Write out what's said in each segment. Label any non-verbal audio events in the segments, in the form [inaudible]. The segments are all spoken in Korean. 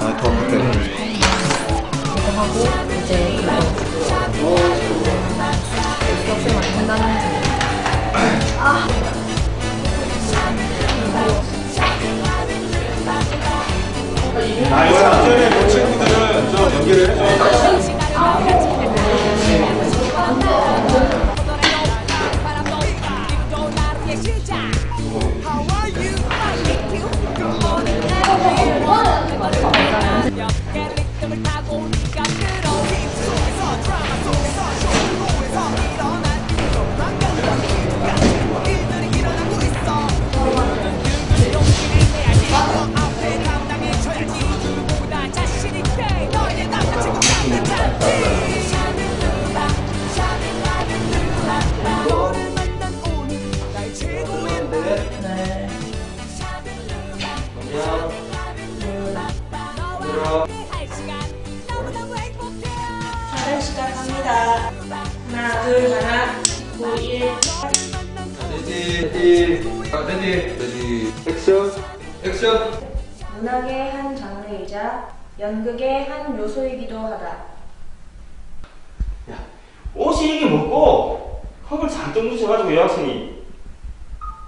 아, 더 그때. 이거 하고 이제 이거 옆에 만든다는 거. 아, 이거 앞전에 그 친구들은 좀 연기를 해줘.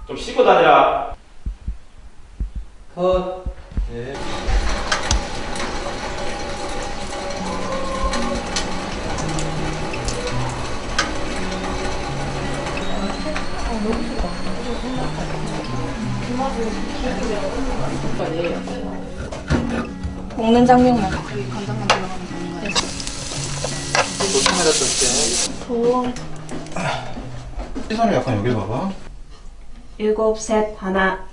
좀 씻고 다니라 컷. 네. 먹는 장면만. 또 카메라 뜰 더워. 때. 시선을 약간 여기 봐봐. 일곱, 셋, 하나.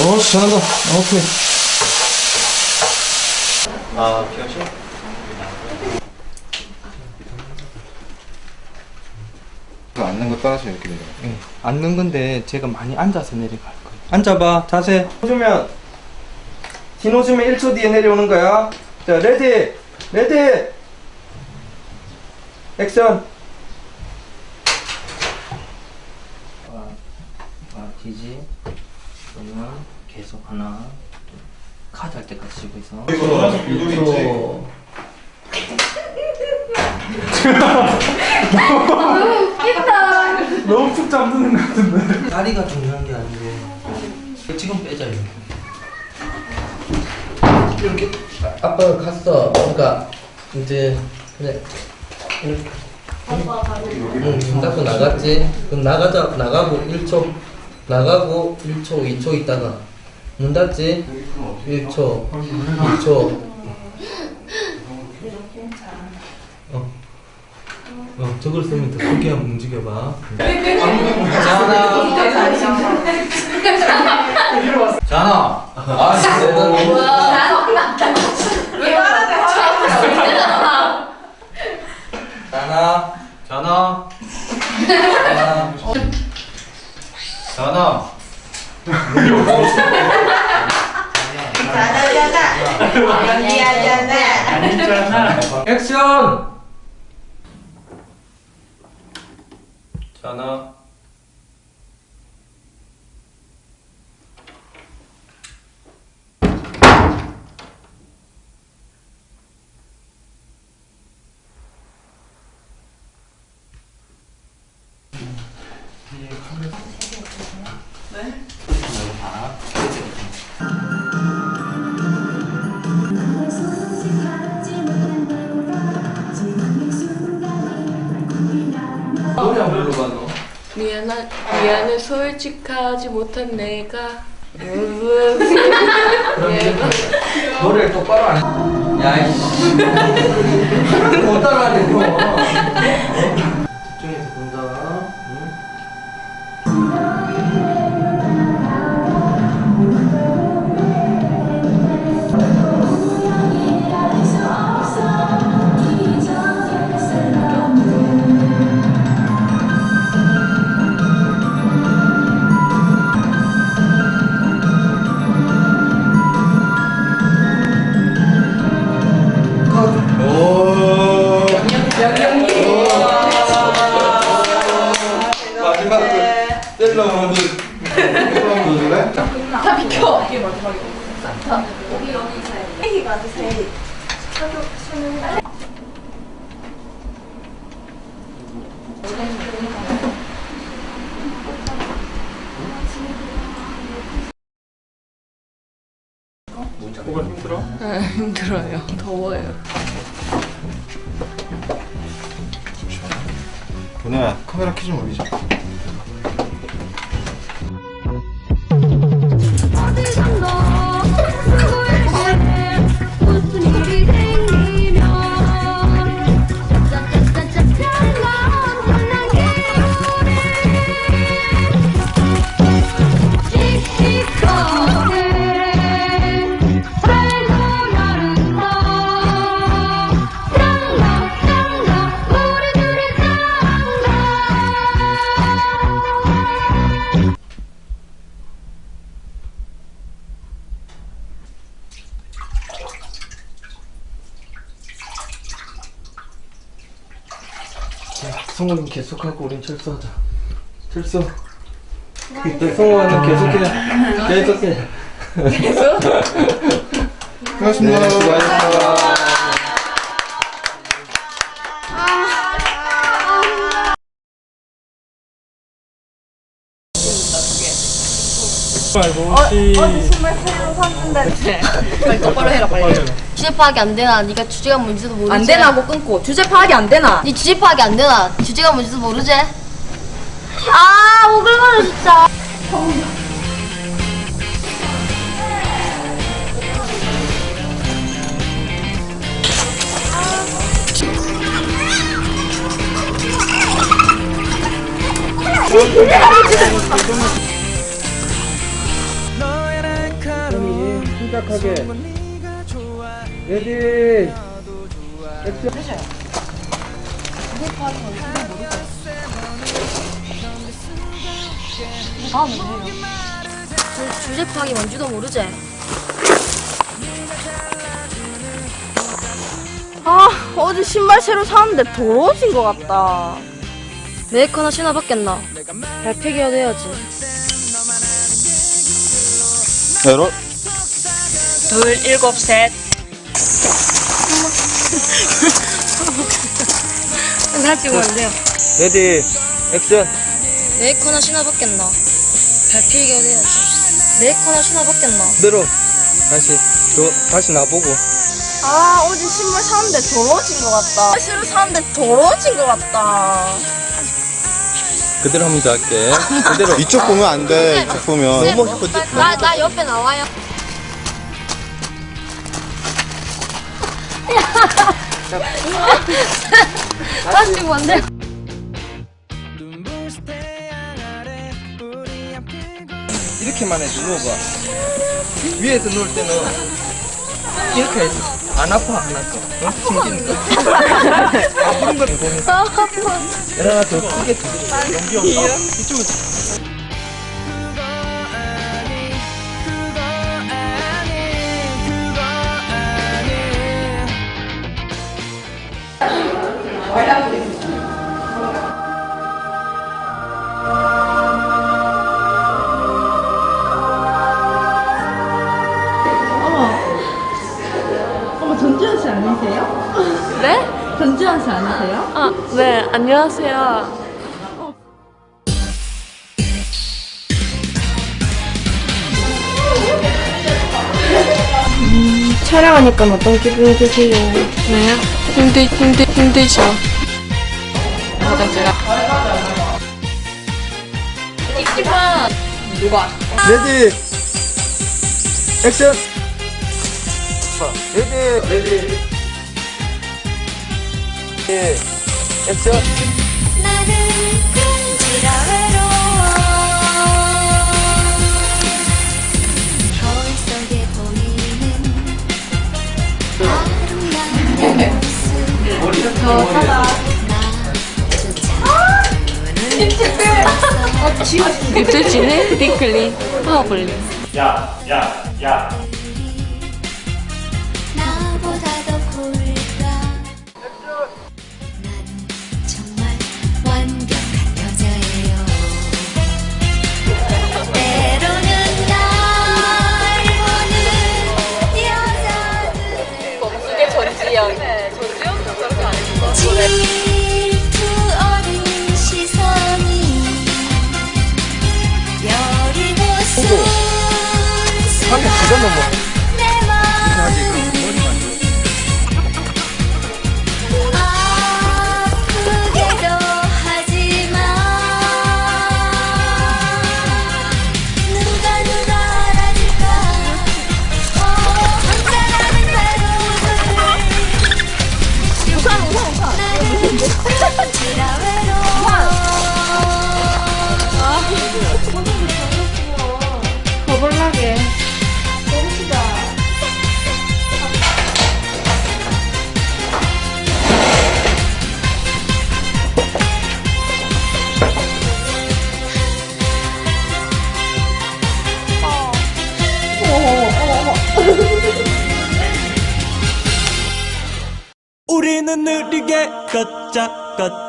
어, 잘한다. 오케이. 아, 피하시 앉는 거 따라서 이렇게 내려. 예, 앉는 건데 제가 많이 앉아서 내려갈 거예요. 앉아봐, 자세. 호주면 긴 호주면 1초 뒤에 내려오는 거야 자 레디 레디 액션 아, 아, 뒤지. 그러면 계속 하나, 둘. 카드 할 때까지 쉬고 있어. 이거 너무 푹 잠드는 것 같은데. 다리가 중요한 게 아니고. 지금 빼자, 이렇게. 이렇게. 아빠가 갔어. 그러니까, 이제, 그래. 문 닫고 나갔지. 그럼 나가자, 나가고 1초. 나가고 1초, 2초 있다가. 문 닫지? 1초, 2초. 어. 어, 저걸 쓰면 더 크게 한번 움직여봐. 자나. 아, 자나. 자나. 자나. 자나. 액션! 자나. 솔직하지 못한 내가. 노래를 똑바로 안 해. 야, 이씨. 못 따라하네, 뭐가 힘들어? 네, 힘들어요. 더워요. 누나 카메라 키 좀 올리자. 성우는 계속하고 우린 철수하자. 철수. 일단 [laughs] 성우는 계속해. 계속해. 고맙습니다. 네, 수고하셨습니다. 말고 똑바로 해라 빨리. 주제 파악이 안 되나? 네가 주제가 뭔지도 모르지. 안 되나고 끊고 주제 파악이 안 되나? 네 주제 파악이 안 되나? 주제가 뭔지도 모르지. 아 오글거려 진짜. 심각하게. 레디. 주- 주제 파악이 뭔지도 모르지. 아, 어제 신발 새로 샀는데 더러워진 것 같다. 메이커나 신어봤겠나? 발표기라도 해야지. 둘 일곱 셋. 날안 돼요. 레디. 액션. 메이커나 신어봤겠나? 발표기라도 해야지. 메이커나 신어봤겠나? 그대로. 다시. 저, 다시 나보고. 아, 어제 신발 샀는데 더러워진 것 같다. 새로 샀는데 더러워진 것 같다. 그대로 하면 더 할게. 그대로. 이쪽 보면 안 돼. 이쪽 보면. 너무 싶어. 나, 나 옆에 나와요. 다시 뭔데? 이렇게만 해도 누워봐. 위에서 누울 때는 이렇게 해서 안 아파 안 아파. 어? 숨기니까. [laughs] 아픈 걸 보면서. 야, 더 크게. 연기 없다. 이쪽으 안녕하세요. 촬영하니까 어떤 기분이 드세요? 네, 힘들, 힘들, 힘들죠. 화장실 가. 찍지마! 누가? 레디. 액션. 레디. 레디. 예. 액션. 나는 끈질어 외로워 거울 속에 보이는 아름다운 내 모습 저 사다 입술 지네? 리클린. 파워블린. 야, 야, 야.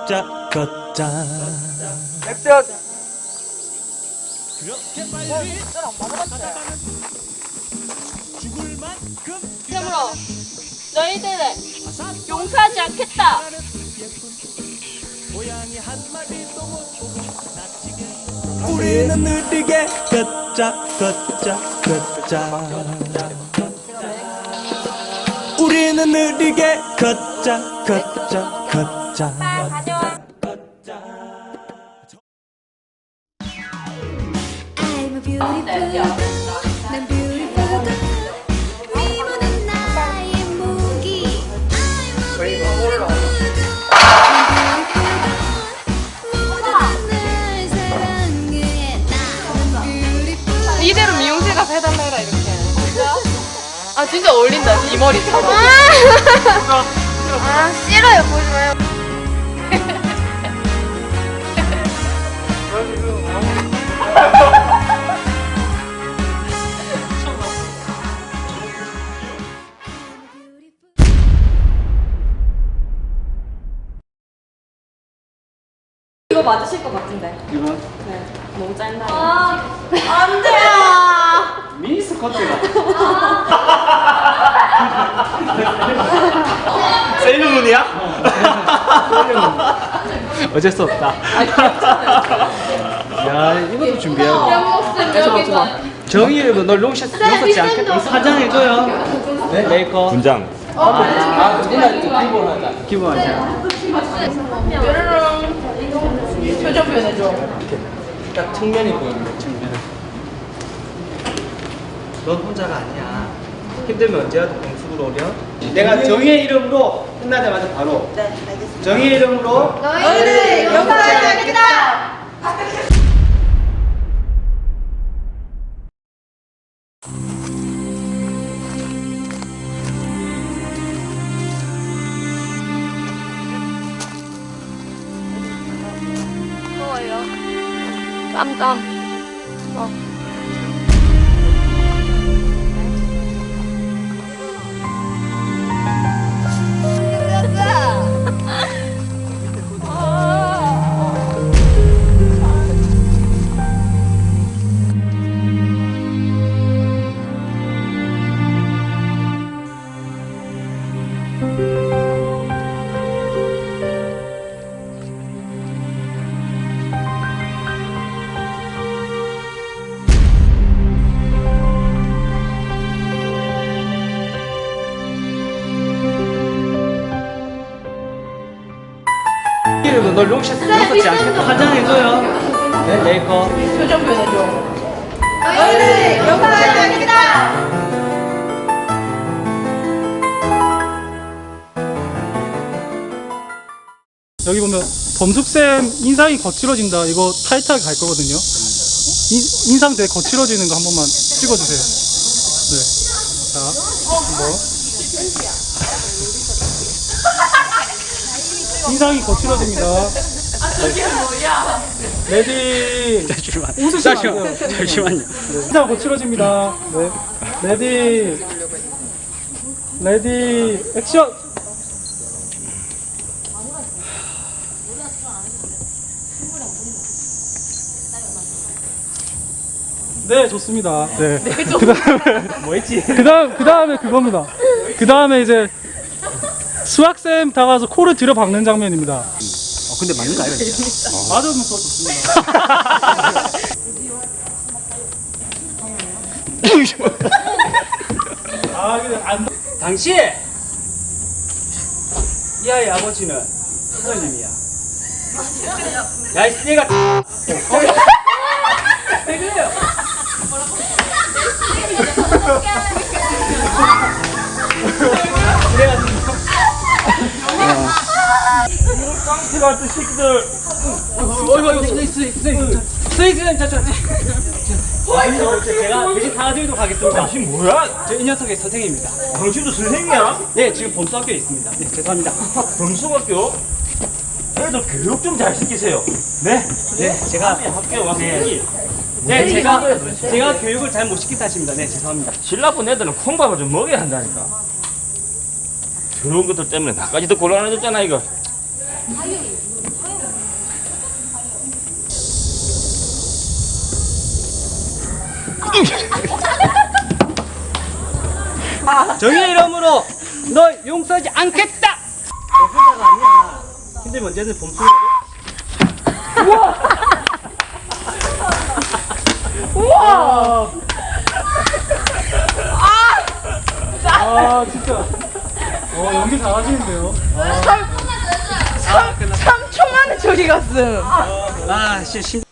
걷자 걷자. 액션 이름으로 너희들을 용서하지 않겠다. 우리는 느리게 걷자 걷자 걷자. 우리는 느리게 걷자 걷자 걷자 아 진짜 어울린다 이 머리처럼. 아 싫어요 보지 마요 이거 맞으실 것 같은데. 이거 네. 너무 짠다. 미니스커트가 세일러문이야? [laughs] 어쩔 수 없다 야 이것도 준비하고 봐. 정의를 너 롱샷 용서치 않겠다 사장해줘요 네? 내거 분장. 아, 누나 기본 하자. 기본 하자. 표정 표현해줘. 딱 측면이 보입니다, 측면. 넌 혼자가 아니야. 힘들면 언제라도 공숙으로 오렴. 내가 정의의 이름으로 끝나자마자 바로. 네, 알겠습니다. 정의의 이름으로. 너희들 용서하지 않겠다 널 롱샷 용서치 않겠다. 화장해줘요. 네, 내 거. 표정 표현해줘. 너희들 용서하지 않겠다 여기 보면 범숙쌤 인상이 거칠어진다. 이거 타이트하게 갈 거거든요. 인, 인상 되게 거칠어지는 거 한 번만 찍어주세요. 네. 자, 한번. 인상이 거칠어집니다. 네. 레디. 잠시만. 웃으시면 안 돼요. 잠시만요. 네. 인상 거칠어집니다. 네. 레디. 레디. 액션. 네, 좋습니다. 네. 그 다음에, 뭐 했지? 그 다음, 그 다음에 그겁니다. 그 다음에 이제 수학쌤 다 가서 코를 들여박는 장면입니다. 어, 근데 맞는 거 아니야? 맞으면 더 좋습니다. [laughs] 아, 근데 안. 당신! 이 아이 아버지는 선생님이야. 야, 이 새가. 깡패 같은 새끼들. 어이구 어이구 선생님 선생님 선생님 저, 저, 저, 제가 대신 사과드리도록 하겠습니다 당신 뭐야? 저 이 녀석의 선생님입니다 당신도 선생이야? 네 지금 범수학교에 있습니다 네 죄송합니다 [laughs] 범수학교? 애들 교육 좀 잘 시키세요. 네? 네 제가 학교에 와서 네. 네 제가 제가 교육을 잘 못 시킨 탓입니다 네 죄송합니다 질 나쁜 애들은 콩밥을 좀 먹여야 한다니까. 더러운 것들 때문에 나까지도 곤란해졌잖아 이거. 정의의 이름으로 너 용서하지 않겠다. 너 혼자가 아니야 힘들면 언제든 범수를 우와! 아. 진짜. 어 연기 잘하시는데요 삼, 3초 만에 저기 갔음. 아 씨, 신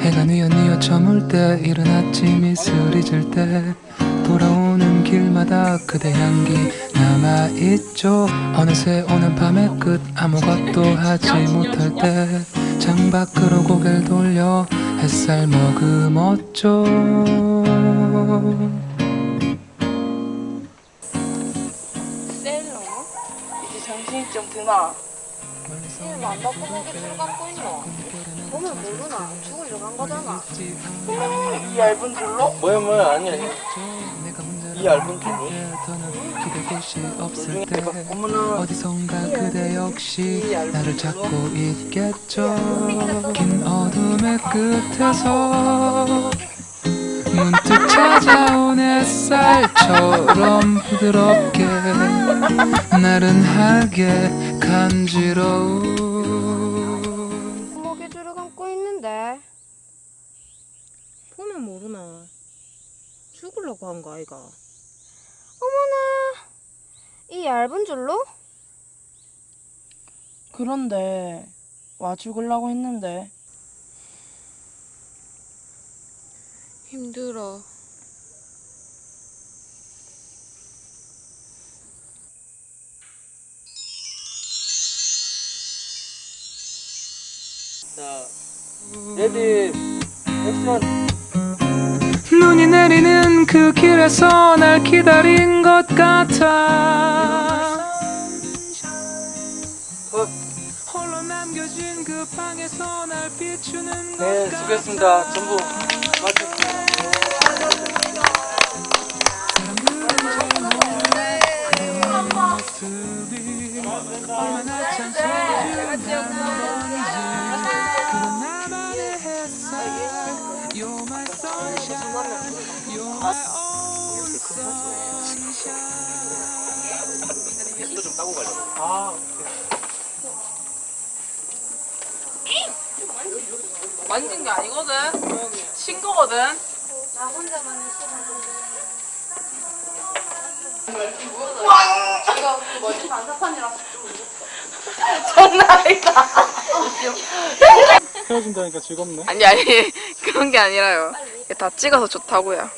해가 뉘어뉘어 저물 때 이른 아침 이슬이 질 때 돌아오는 길마다 그대 향기 남아있죠. 어느새 오는 밤의 끝 아무것도 하지 못할 때 창밖으로 고개를 돌려 햇살 머금었죠 셀러? 이제 정신이 좀 드나? 셀러 안 바꾸는 게술 갖고 있노? 보면 모르나? 죽을 일어간 거잖아. 이 얇은 줄로? 뭐야 뭐야 아니야 이 얇은 줄로 기댈 곳이 없을 때 어디선가 그대 역시 나를 찾고 있겠죠 긴 어둠의 끝에서 문득 찾아온 햇살처럼 부드럽게 나른하게 간지러운 목에 줄을 감고 있는데. 보면 모르나? 죽으려고 한 거 아이가? 어머나, 이 얇은 줄로? 그런데 와 죽으려고 했는데. 힘들어. 자 레디 액션. 눈이 내리는 그 길에서 날 기다린 것 같아. 홀로 남겨진 그 방에서 날 비추는 것 네 수고했습니다. 전부 마쳤습니다. 모습이 얼마나 참 소중 sunshine 만진 게 아니거든 친 거거든 나 혼자만의 시간. 이거 뭐지 반사판이랑 장난 아니다 헤어진다니까 즐겁네. 아니 아니 그런 게 아니라요. 다 찍어서 좋다고요.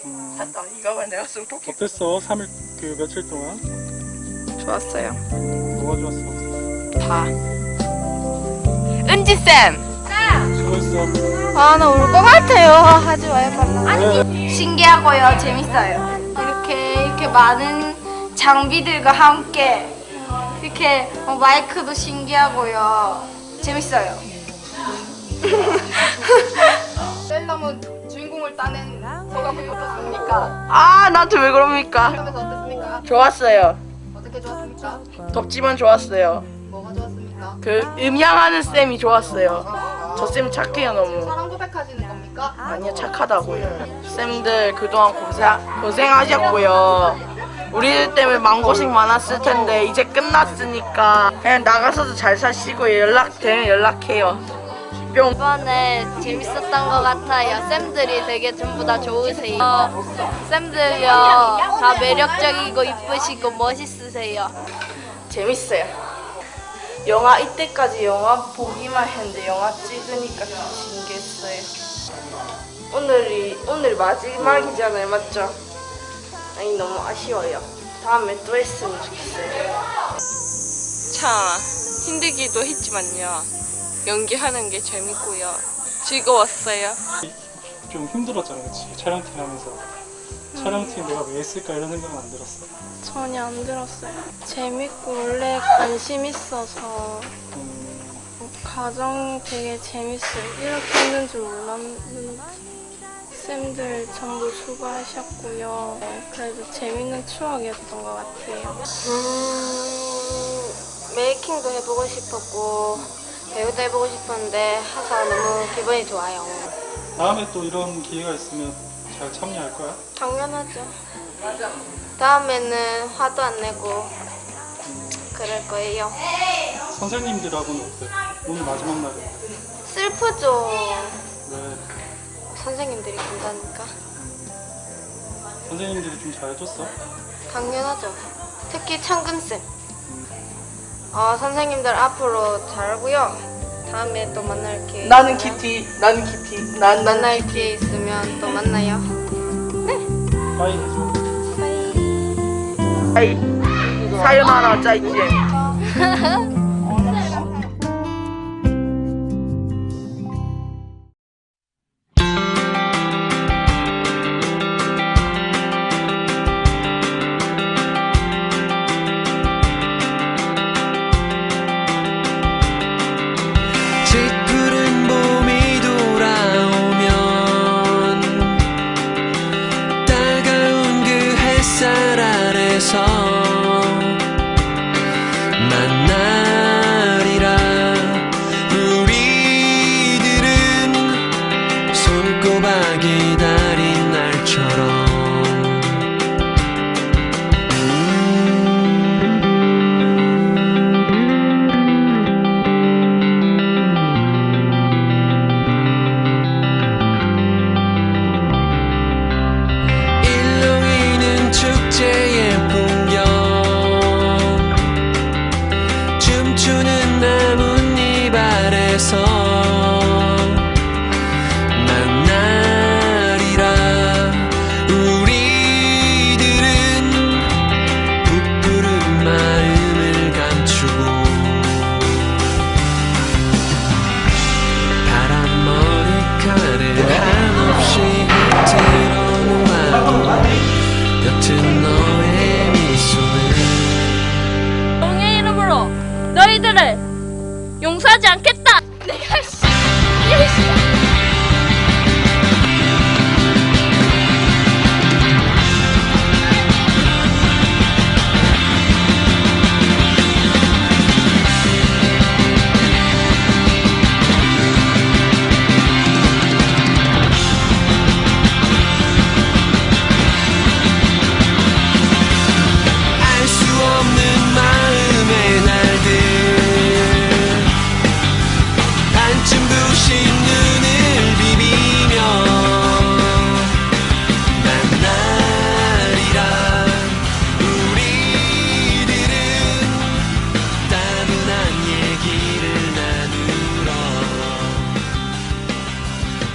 나 이거만 내가 쓰고 토끼. 어땠어? 3일 그 며칠 동안 좋았어요 뭐가 좋았어 다 은지 쌤 수고했어 아, 나 울 것 같아요. 하지 마요, 빨라. 왜? 신기하고요. 재밌어요. 이렇게, 이렇게 많은 장비들과 함께, 이렇게 어, 마이크도 신기하고요. 재밌어요. [laughs] 셀러문 주인공을 따낸 소감이 어떻습니까? 아 나한테 왜 그럽니까? 그러면서? 좋았어요. 어떻게 좋았습니까? 덥지만 좋았어요. 뭐가 좋았습니까? 그 음향하는 쌤이 좋았어요. 저 쌤 착해요 너무. 사랑 고백하시는 겁니까? 아니요 착하다고요. 쌤들 그동안 고생, 고생하셨고요. 우리들 때문에 마음고생 많았을 텐데 이제 끝났으니까 그냥 나가서도 잘 사시고 연락 되면 연락해요 뿅 이번에 재밌었던 것 같아요. 쌤들이 되게 전부 다 좋으세요. 쌤들요, 다 매력적이고 이쁘시고 멋있으세요. 재밌어요. 영화 이때까지 영화 보기만 했는데 영화 찍으니까 좀 신기했어요. 오늘이 오늘 마지막이잖아요, 맞죠? 아니 너무 아쉬워요. 다음에 또 했으면 좋겠어요. 참 힘들기도 했지만요. 연기하는 게 재밌고요. 즐거웠어요. 좀 힘들었잖아, 그치? 촬영팀 하면서. 촬영팀 내가 왜 했을까 이런 생각은 안 들었어. 전혀 안 들었어요. 재밌고 원래 관심 있어서 과정 되게 재밌어요. 이렇게 했는 줄 몰랐는데 쌤들 전부 수고하셨고요. 그래도 재밌는 추억이었던 것 같아요. 음, 메이킹도 해보고 싶었고 배우도 해보고 싶었는데 해서 너무 기분이 좋아요. 다음에 또 이런 기회가 있으면 잘 참여할 거야? 당연하죠. 다음에는 화도 안 내고 그럴 거예요. 선생님들하고는 어때? 오늘 마지막 날에. 슬프죠. 왜 선생님들이 간다니까. 선생님들이 좀 잘해줬어? 당연하죠. 특히 창근쌤. 어, 선생님들 앞으로 잘하고요. 다음에 또 만날 기회. 나는 있으면- 키티, 나는 키티, 난 만날 기회 있으면 또 만나요. 빠이 해줘. 아이 사요나라 짜 이제.